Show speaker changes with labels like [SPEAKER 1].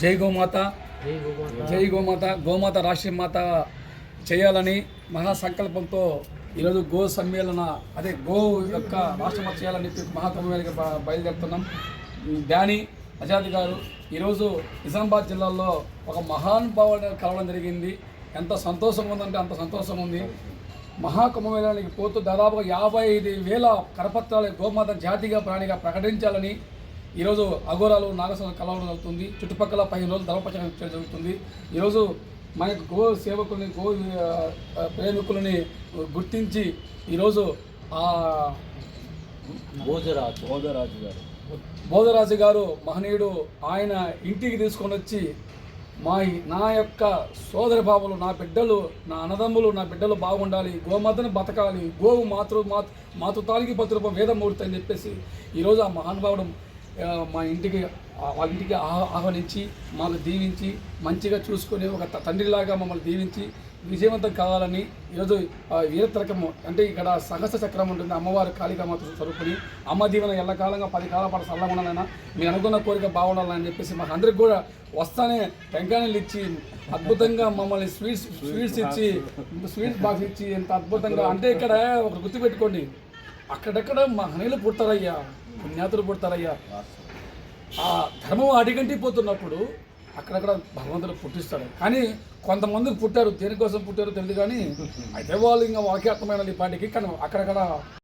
[SPEAKER 1] జై గోమాత. జై గోమాత. గోమాత. రాష్ట్రీయ మాత చేయాలని మహాసంకల్పంతో ఈరోజు గో సమ్మేళన అదే గో యొక్క రాష్ట్రమాత చేయాలని చెప్పి మహాకుంభమేళకి బయలుదేరుతున్నాం. డాని అజాది గారు ఈరోజు నిజామాబాద్ జిల్లాలో ఒక మహానుభావుని కలవడం జరిగింది. ఎంత సంతోషంగా ఉందంటే అంత సంతోషం ఉంది. మహాకుంభమేళానికి పోతూ దాదాపుగా యాభై ఐదు వేల కరపత్రాలు గోమాత జాతిగా ప్రాణిగా ప్రకటించాలని ఈరోజు అఘోరాలు నాగస్వామి కలవడం జరుగుతుంది. చుట్టుపక్కల పదిహేను రోజులు ధర్మపచనం చేయడం జరుగుతుంది. ఈరోజు మన గో సేవకుల్ని గో ప్రేమికులని గుర్తించి ఈరోజు ఆ
[SPEAKER 2] భోజరాజు భోజరాజు గారు.
[SPEAKER 1] బోధరాజు గారు మహనీయుడు ఆయన ఇంటికి తీసుకొని వచ్చి మా నా యొక్క సోదర బాబులు నా బిడ్డలు నా అన్నదమ్ములు నా బిడ్డలు బాగుండాలి గోమాతను బతకాలి గోవు మాతృ మాతృ తాలికి పత్రూపం వేదమూర్తి అని చెప్పేసి ఈరోజు ఆ మహానుభావుడు మా ఇంటికి వాళ్ళ ఇంటికి ఆహ్- ఆహ్వానించి మాకు దీవించి మంచిగా చూసుకొని ఒక తండ్రిలాగా మమ్మల్ని దీవించి విజయవంతం కావాలని ఈరోజు వీరతిలకము అంటే ఇక్కడ సహస్ర చక్రం ఉంటుంది అమ్మవారు కాళికామాత స్వరూపుని. అమ్మ దీవెన ఎల్లకాలంగా పది కాలాల పాటు చల్లగా ఉండాలైనా మీరు అనుకున్న కోరిక బాగుండాలని చెప్పేసి మాకు అందరికి కూడా వస్తానే టెంకాయలు ఇచ్చి అద్భుతంగా మమ్మల్ని స్వీట్స్ స్వీట్స్ ఇచ్చి స్వీట్స్ బాక్స్ ఇచ్చి ఎంత అద్భుతంగా అంటే ఇక్కడ ఒక గుర్తుపెట్టుకోండి. అక్కడక్కడ మా హనీలు పుడతారయ్యా. పుణ్యాతులు పుడతారయ్యా. ఆ ధర్మం అడిగంటి పోతున్నప్పుడు అక్కడక్కడ భగవంతుడు పుట్టిస్తాడు. కానీ కొంతమంది పుట్టారు దేనికోసం పుట్టారో తెలియదు కానీ అయితే వాళ్ళు ఇంకా వాక్యాత్మైన పాటికి కానీ అక్కడక్కడ